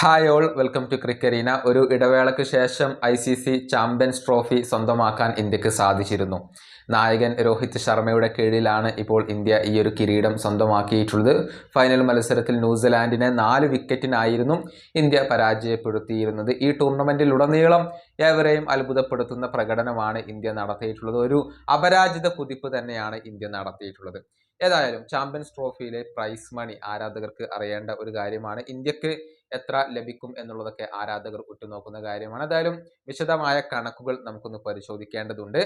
Hi all welcome to ക്രിക്കറീന ഒരു ഇടവേളയ്ക്ക് ശേഷം I C C champions trophy സ്വന്തമാക്കാൻ ഇന്ത്യയ്ക്ക് സാധിച്ചിരുന്നു. നായകൻ രോഹിത് ശർമ്മയുടെ കീഴിലാണ് ഇപ്പോൾ ഇന്ത്യ ഈ ഒരു കിരീടം സ്വന്തമാക്കിയിട്ടുള്ളത്. ഫൈനൽ മത്സരത്തിൽ ന്യൂസിലാൻഡിനെ നാല് വിക്കറ്റിനായിരുന്നു ഇന്ത്യ പരാജയപ്പെടുത്തിയിരുന്നത്. ഈ ടൂർണമെന്റിലുടനീളം ഏവരെയും അത്ഭുതപ്പെടുത്തുന്ന പ്രകടനമാണ് ഇന്ത്യ നടത്തിയിട്ടുള്ളത്. ഒരു അപരാജിത കുതിപ്പ് തന്നെയാണ് ഇന്ത്യ നടത്തിയിട്ടുള്ളത്. ഏതായാലും ചാമ്പ്യൻസ് ട്രോഫിയിലെ പ്രൈസ് മണി ആരാധകർക്ക് അറിയേണ്ട ഒരു കാര്യമാണ്. ഇന്ത്യയ്ക്ക് എത്ര ലഭിക്കും എന്നുള്ളതൊക്കെ ആരാധകർ ഉറ്റുനോക്കുന്ന കാര്യമാണ്. എന്തായാലും വിശദമായ കണക്കുകൾ നമുക്കൊന്ന് പരിശോധിക്കേണ്ടതുണ്ട്.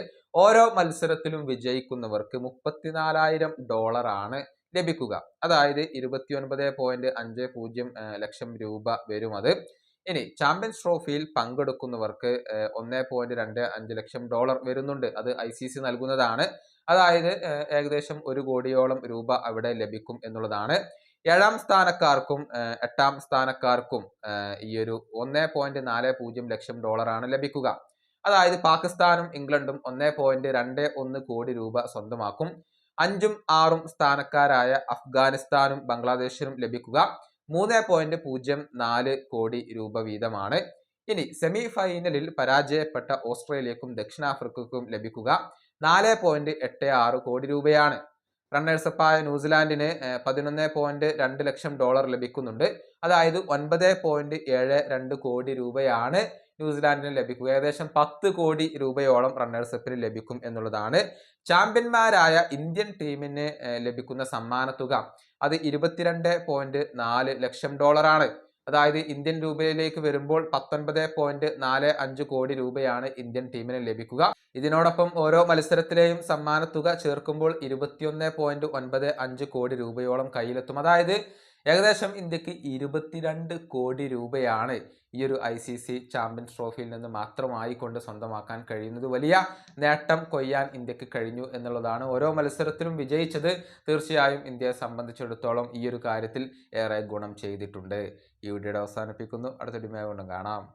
ഓരോ മത്സരത്തിലും വിജയിക്കുന്നവർക്ക് മുപ്പത്തിനാലായിരം ആണ് ലഭിക്കുക. അതായത് ഇരുപത്തിയൊൻപത് പോയിന്റ് അഞ്ച് പൂജ്യം ലക്ഷം രൂപ വരും അത്. ഇനി ചാമ്പ്യൻസ് ട്രോഫിയിൽ പങ്കെടുക്കുന്നവർക്ക് ഒന്ന് പോയിന്റ് രണ്ട് അഞ്ച് ലക്ഷം ഡോളർ വരുന്നുണ്ട്. അത് ഐ സി സി നൽകുന്നതാണ്. അതായത് ഏകദേശം ഒരു കോടിയോളം രൂപ അവിടെ ലഭിക്കും എന്നുള്ളതാണ്. ഏഴാം സ്ഥാനക്കാർക്കും എട്ടാം സ്ഥാനക്കാർക്കും ഈ ഒരു ഒന്നേ പോയിന്റ് നാല് പൂജ്യം ലക്ഷം ഡോളറാണ് ലഭിക്കുക. അതായത് പാകിസ്ഥാനും ഇംഗ്ലണ്ടും ഒന്നേ പോയിന്റ് രണ്ട് ഒന്ന് കോടി രൂപ സ്വന്തമാക്കും. അഞ്ചും ആറും സ്ഥാനക്കാരായ അഫ്ഗാനിസ്ഥാനും ബംഗ്ലാദേശിനും ലഭിക്കുക. മൂന്ന് പോയിന്റ് പൂജ്യം നാല് കോടി രൂപ വീതമാണ്. ഇനി സെമി ഫൈനലിൽ പരാജയപ്പെട്ട ഓസ്ട്രേലിയക്കും ദക്ഷിണാഫ്രിക്കയ്ക്കും ലഭിക്കുക. നാല് പോയിന്റ് എട്ട് ആറ് കോടി രൂപയാണ്. റണ്ണേഴ്സപ്പായ ന്യൂസിലാൻഡിന് പതിനൊന്ന് പോയിന്റ് രണ്ട് ലക്ഷം ഡോളർ ലഭിക്കുന്നുണ്ട്. അതായത് ഒൻപത് പോയിന്റ് ഏഴ് രണ്ട് കോടി രൂപയാണ് ന്യൂസിലാൻഡിന് ലഭിക്കുക. ഏകദേശം പത്ത് കോടി രൂപയോളം റണ്ണേഴ്സപ്പിന് ലഭിക്കും എന്നുള്ളതാണ്. ചാമ്പ്യന്മാരായ ഇന്ത്യൻ ടീമിന് ലഭിക്കുന്ന സമ്മാനത്തുക അത് ഇരുപത്തിരണ്ട് പോയിന്റ് നാല് ലക്ഷം ഡോളറാണ്. അതായത് ഇന്ത്യൻ രൂപയിലേക്ക് വരുമ്പോൾ പത്തൊൻപത് പോയിന്റ് നാല് അഞ്ച് കോടി രൂപയാണ് ഇന്ത്യൻ ടീമിന് ലഭിക്കുക. ഇതിനോടൊപ്പം ഓരോ മത്സരത്തിലെയും സമ്മാനത്തുക ചേർക്കുമ്പോൾ ഇരുപത്തിയൊന്ന് പോയിന്റ് ഒൻപത് അഞ്ച് കോടി രൂപയോളം കയ്യിലെത്തും. അതായത് ഏകദേശം ഇന്ത്യയ്ക്ക് ഇരുപത്തിരണ്ട് കോടി രൂപയാണ് ഈ ഒരു ഐ സി സി ചാമ്പ്യൻസ് ട്രോഫിയിൽ നിന്ന് മാത്രമായി കൊണ്ട് സ്വന്തമാക്കാൻ കഴിയുന്നത്. വലിയ നേട്ടം കൊയ്യാൻ ഇന്ത്യയ്ക്ക് കഴിഞ്ഞു എന്നുള്ളതാണ് ഓരോ മത്സരത്തിലും വിജയിച്ചത്. തീർച്ചയായും ഇന്ത്യയെ സംബന്ധിച്ചിടത്തോളം ഈ ഒരു കാര്യത്തിൽ ഏറെ ഗുണം ചെയ്തിട്ടുണ്ട്. ഈ വീഡിയോയുടെ അവസാനിപ്പിക്കുന്നു. അടുത്ത ഡിമേ കൊണ്ടും കാണാം.